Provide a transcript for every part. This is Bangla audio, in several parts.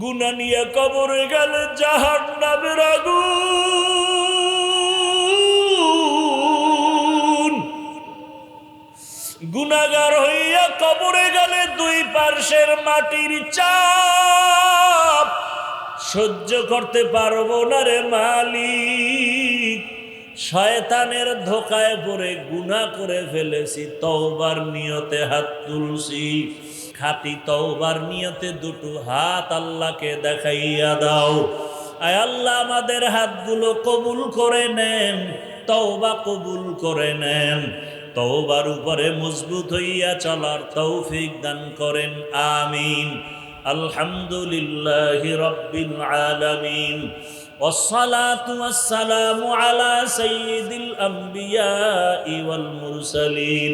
গুনা নিয়ে কবরে গেলে জাহান নামের আগুন। গুনাগার হইয়া কবরে গেলে দুই পার্শ্বের মাটির চাপ। সহ্য করতে পারব না রে মালিক। শয়তানের ধোকায় পড়ে গুনাহ করে ফেলেছি, তওবার নিয়তে হাত তুলছি। খাটি তওবার নিয়তে দুটো হাত আল্লাহকে দেখাইয়া দাও আয় আল্লাহ আমাদের হাতগুলো কবুল করে নেন তওবা কবুল করে নেন তওবার উপরে মজবুত হইয়া চলার তৌফিক দান করেন আমিন আলহামদুলিল্লাহ রব্বিল আলামিন والصلاة والسلام على سيد الأنبياء والمرسلين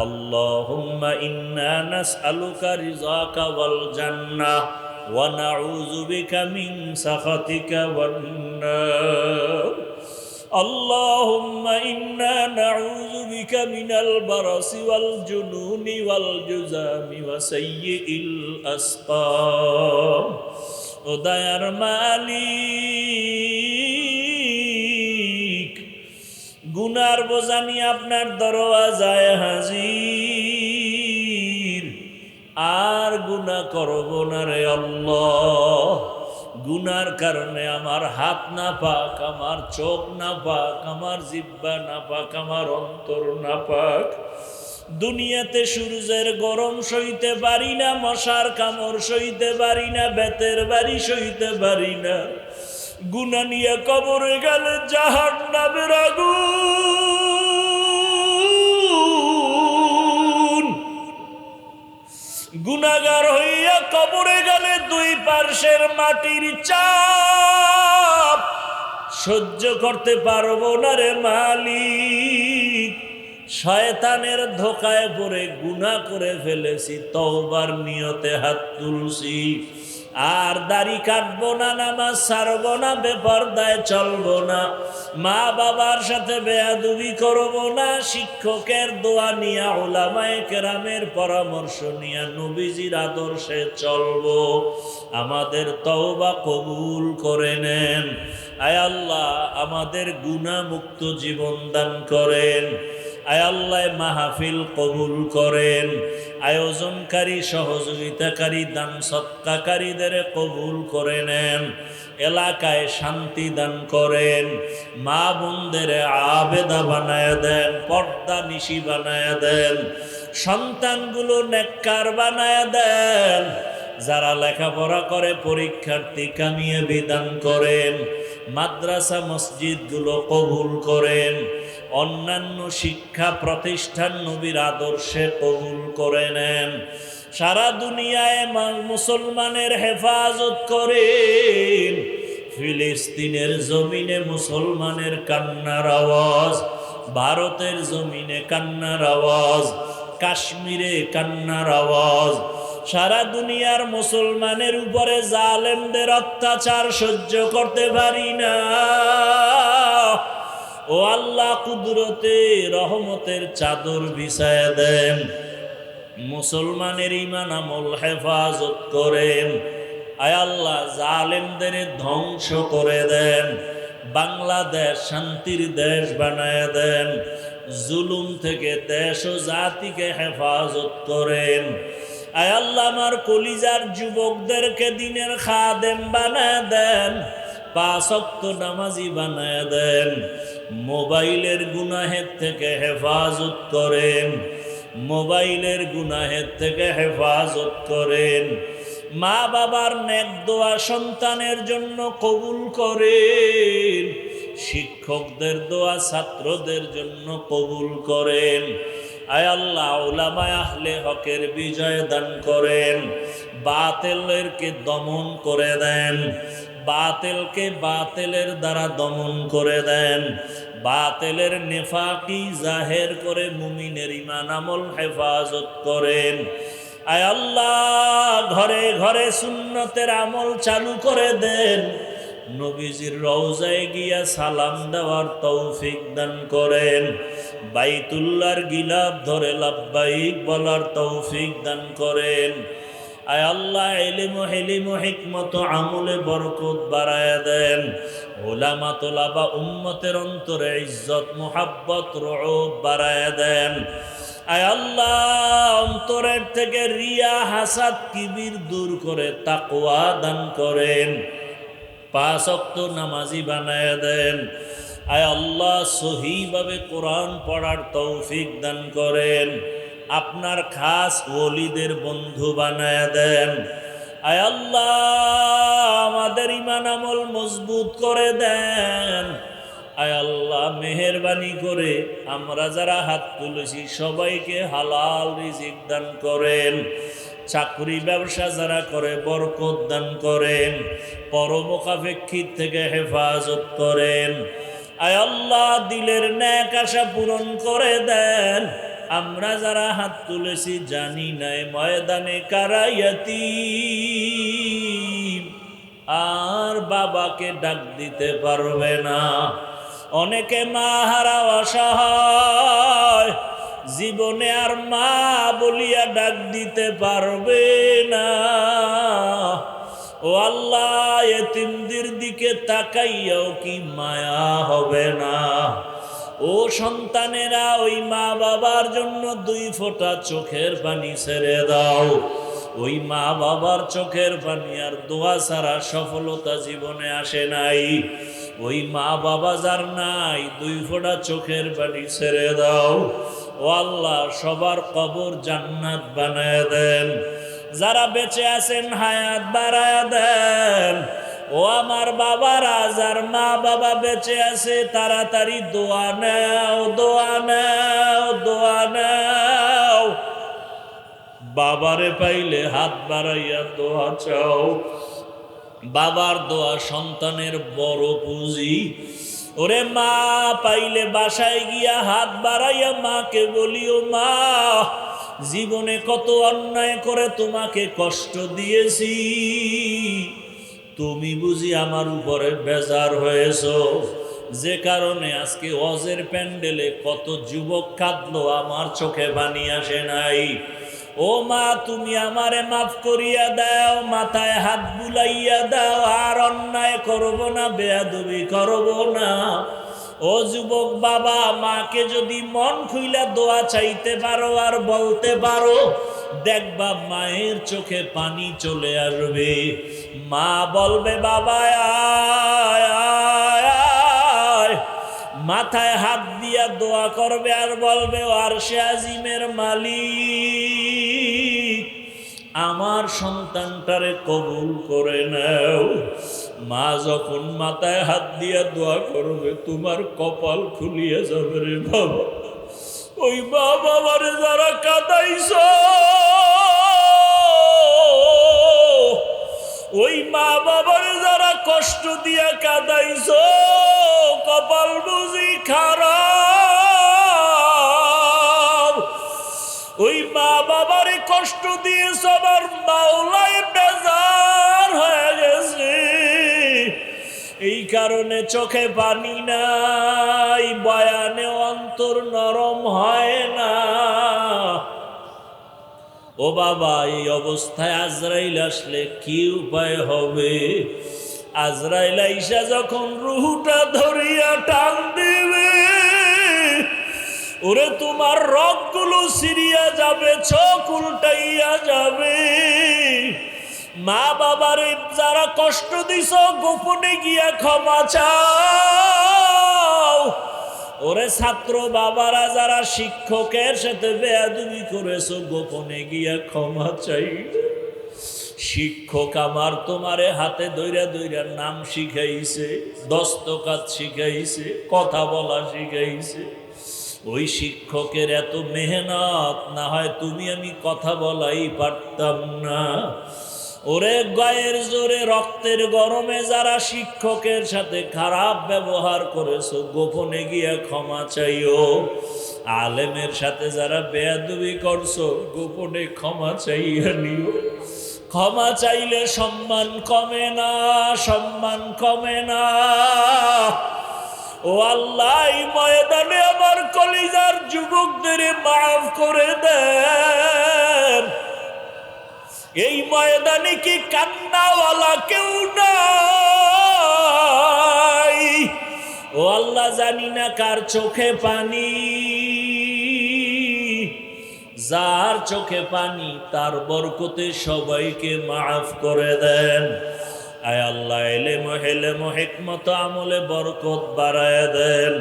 اللهم إنا نسألك رضاك والجنة ونعوذ بك من سخطك والنار. اللهم إنا نعوذ بك من البرص والجنون والجزام وسيء الأسقام. ودير مالي গুনার বোঝানি আপনার দরওয়াজায় হাজির। আর গুনা করব না রে গুনার কারণে আমার হাত না পাক, আমার চোখ না পাক, আমার জিব্বা না পাক, আমার অন্তর না পাক। দুনিয়াতে সূর্যের গরম সইতে পারি না, মশার কামড় সইতে পারি না, বেতের বাড়ি সইতে পারি না। গুনা নিয়ে কবরে গেলে জাহান নামের আগুন পার্শ্বের মাটির চাপ সহ্য করতে পারব না রে মালিক। শয়তানের ধোকায় পড়ে গুনা করে ফেলেছি, তওবার নিয়তে হাত তুলছি। আর দাড়ি কাটবো না, নামাজ ছাড়বো না, বেপরদায় চলবো না। মা বাবার সাথে বেয়াদুবি করব না, শিক্ষকের দোয়া নিয়া ওলামায় কেরামের পরামর্শ নিয়া নবীজির আদর্শে চলবো। আমাদের তওবা কবুল করে নেন। আয় আল্লাহ, আমাদের গুণামুক্ত জীবন দান করেন। আয় আল্লাহ মাহফিল কবুল করেন। আয়োজনকারী, সহযোগিতাকারী, দান সৎকাকারীদের কবুল করে নেন। এলাকায় শান্তি দান করেন। মা বোনদের আবেদা বানায় দেন, পর্দা নিশি বানায় দেন। সন্তানগুলো নেককার বানায় দেন। যারা লেখাপড়া করে, পরীক্ষার্থী কামিয়ে বিধান করেন, মাদ্রাসা মসজিদগুলো কবুল করেন, অন্যান্য শিক্ষা প্রতিষ্ঠান নবীর আদর্শে কবুল করে নেন। সারা দুনিয়ায় মুসলমানের হেফাজত করেন। ফিলিস্তিনের জমিনে মুসলমানের কান্নার আওয়াজ, ভারতের জমিনে কান্নার আওয়াজ, কাশ্মীরে কান্নার আওয়াজ সারা দুনিয়ার মুসলমানের উপরে জালেমদের অত্যাচার সহ্য করতে পারি না। ও আল্লাহ কুদরতে রহমতের চাদর বিছায় দেন। মুসলমানের ইমান আমল হেফাজত করেন। আয় আল্লাহ, জালেমদের ধ্বংস করে দেন। বাংলাদেশ শান্তির দেশ বানায় দেন। জুলুম থেকে দেশ ও জাতিকে হেফাজত করেন। আয় আমার কলিজার যুবকদেরকে দিনের খাদেম বানায় দেন পাঁচক্ত নামাজি বানায় দেন, মোবাইলের গুনাহের থেকে হেফাজত করেন, মোবাইলের গুনাহের থেকে হেফাজত করেন মা বাবার নেক দোয়া সন্তানের জন্য কবুল করেন, শিক্ষকদের দোয়া ছাত্রদের জন্য কবুল করেন। আয় আল্লাহ ওলামায় আহলে হকের বিজয় দান করেন। বাতেলেরকে দমন করে দেন। বাতেলকে বাতেলের দ্বারা দমন করে দেন। বাতেলের নেফাকি জাহের করে মুমিনের ইমান আমল হেফাজত করেন। আয় আল্লাহ, ঘরে ঘরে সুন্নতের আমল চালু করে দেন। নবীজির রওজায় গিয়া সালাম দেওয়ার তৌফিক দান করেন। বাইতুল্লার গিলাপ ধরে লাভবাইক বলার তৌফিক দান করেন। আয় আল্লাহ, এলিম হেলিম হিকমত আমলে বরকত বাড়ায় দেন। ওলামা, তোলাবা উম্মতের অন্তরে ইজ্জত, মোহাব্বত রোব বাড়ায় দেন। আয় আল্লাহ, অন্তরের থেকে রিয়া, হাসাদ, কিবির দূর করে তাকওয়া দান করেন। পাঁচ অক্ত নামাজি বানায় দেন। আয় আল্লাহ, সহিভাবে কোরআন পড়ার তৌফিক দান করেন। আপনার খাস ওলিদের বন্ধু বানায় দেন। আয় আল্লাহ, আমাদের ইমান আমল মজবুত করে দেন। আয় আল্লাহ, মেহরবানি করে আমরা যারা হাত তুলেছি, সবাইকে হালাল রিজিক দান করেন। চাকরি ব্যবসা যারা করে, বরকত দান করেন। পরমোকাপেক্ষিত থেকে হেফাজত করেন। আয় আল্লাহ, দিলের ন্যাক আশা পূরণ করে দেন। আমরা যারা হাত তুলেছি জানি নাই ময়দানে কারাইয়াতি আর বাবাকে ডাক দিতে পারবে না। অনেকে মা হারা অসহায়। জীবনে আর মা বলিয়া ডাক দিতে পারবে না। ও আল্লাহ, এতিমদের দিকে তাকাইয়াও কি মায়া হবে না? ও সন্তানেরা, ওই মা বাবার জন্য দুই ফোঁটা চোখের পানি ছেড়ে দাও। ওই মা বাবার চোখের পানি আর দোয়া ছাড়া সফলতা জীবনে আসে নাই। ওই মা বাবা যার নাই, দুই ফোঁটা চোখের পানি ছেড়ে দাও। ও আল্লাহ, সবার কবর জান্নাত বানায় দেন। যারা বেঁচে আছেন, হায়াত বাড়ায় দেন। ও আমার বাবারা, যার মা বাবা বেঁচে আছে, তাড়াতাড়ি দোয়া নেও দোয়া নেও দোয়া নেও। বাবারে পাইলে হাত বাড়াইয়া দোয়া চাও। বাবার দোয়া সন্তানের বড় পুঁজি। ওরে মা, পাইলে বাসায় গিয়া হাত বাড়াইয়া মাকে বলিও, মা জীবনে কত অন্যায় করে তোমাকে কষ্ট দিয়েছি। তুমি বুঝি আমার উপরে বেজার হয়েছ। যে কারণে আজকে অজের প্যান্ডেলে কত যুবক কাঁদলো, আমার চোখে বানি আসে নাই। ও মা, তুমি আমারে মাফ করিয়া দাও, মাথায় হাত বুলাইয়া দাও, আর অন্যায় করব না, বেয়াদবি করব না। ও যুবক বাবা, মাকে যদি মন খুইলা দোয়া চাইতে পারো আর বলতে পারো, দেখবা মায়ের চোখে পানি চলে আসবে মা বলবে, বাবা। মাথায় হাত দিয়া দোয়া করবে আর বলবে আর সে আজিমের মালিক আমার সন্তানটারে কবুল করে নাও। মা যখন মাথায় হাত দিয়া দোয়া করবে, তোমার কপাল খুলিয়ে যাবে রে বাবা। ওই মা বাবারে যারা কাদাইছ, ওই মা বাবারে যারা কষ্ট দিয়া কাদাইছ, কপাল বুঝি খারাপ। কষ্ট দিয়ে সবার মাওলাই বেজার হয়ে গেছে। এই কারণে চোখে পানি নাই, বয়ানে অন্তর নরম হয় না। ও বাবা, এই অবস্থায় আজরাইল আসলে কি উপায় হবে? আজরাইল আইসা যখন রুহুটা ধরিয়া টান দিবে ওরে তোমার রগগুলো সিরিয়া যাবে, চোখ উল্টাইয়া যাবে। মা বাবারে যারা কষ্ট দিছ, গোপনে গিয়া ক্ষমা চাও। ওরে ছাত্র বাবারা, যারা শিক্ষকের সাথে বেয়াদুবি করেছ, গোপনে গিয়া ক্ষমা চাই। শিক্ষক আমার তোমারে হাতে দৈরা দৈরা নাম শিখাইছে দস্তকাত শিখাইছে, কথা বলা শিখাইছে। ওই শিক্ষকের এত মেহনত, না হয় তুমি আমি কথা বলাই পারতাম না। ওরে গায়ের জোরে, রক্তের গরমে যারা শিক্ষকের সাথে খারাপ ব্যবহার করেছ, গোপনে গিয়ে ক্ষমা চাইও। আলেমের সাথে যারা বেয়াদবি করছ, গোপনে ক্ষমা চাইয়া নিও। ক্ষমা চাইলে সম্মান কমে না, সম্মান কমে না। ও আল্লাহ ময়দানে আমার কলিজার যুবকদের মাফ করে দেন। এই ময়দানে কি কান্নাওয়ালা কেউ নাই? ও আল্লাহ, জানি না কার চোখে পানি। যার চোখে পানি, তার বরকতে সবাইকে মাফ করে দেন। আয় আল্লাহ এলে মহেলে হেকমত আমলে বরকত বাড়ায় দেন।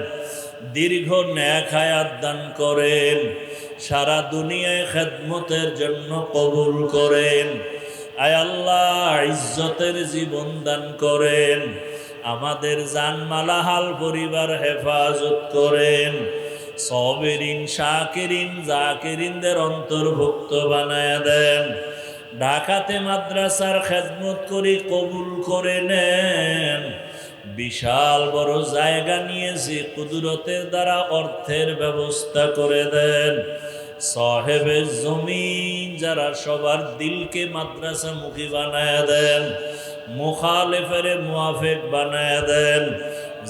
দীর্ঘ ন্যাক হায়াত দান করেন। সারা দুনিয়ায় খেদমতের জন্য কবুল করেন। আয় আল্লাহ ইজ্জতের জীবন দান করেন। আমাদের জানমালাহাল পরিবার হেফাজত করেন। সবেরিন শাকেরিন জাকেরিনদের অন্তর্ভুক্ত বানায় দেন। ঢাকাতে মাদ্রাসার খেদমত করি কবুল করে নেন। বিশাল বড় জায়গা নিয়েছি, কুদরতের দ্বারা অর্থের ব্যবস্থা করে দেন। সাহেবের জমিন যারা সবার দিলকে মাদ্রাসা মুখী বানায় দেন, মুখালেফের মুআফেক বানায় দেন।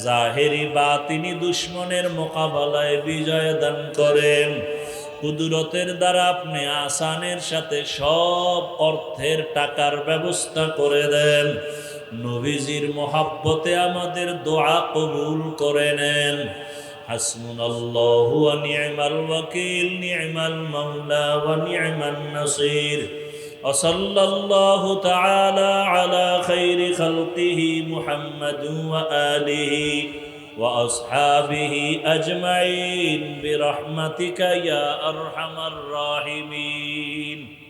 জাহেরি বা তিনি দুশ্মনের মোকাবেলায় বিজয় দান করেন। কুদরতের দ্বারা আপনি আসানের সাথে সব অর্থের টাকার ব্যবস্থা করে দেন নবীজির মোহাব্বতে আমাদের দোয়া কবুল করে নেন حسبنا الله ونعم الوكيل نعم المولى ونعم النصير وصلى الله تعالى على خير خلقه محمد وآله وأصحابه أجمعين برحمتك يا أرحم الراحمين.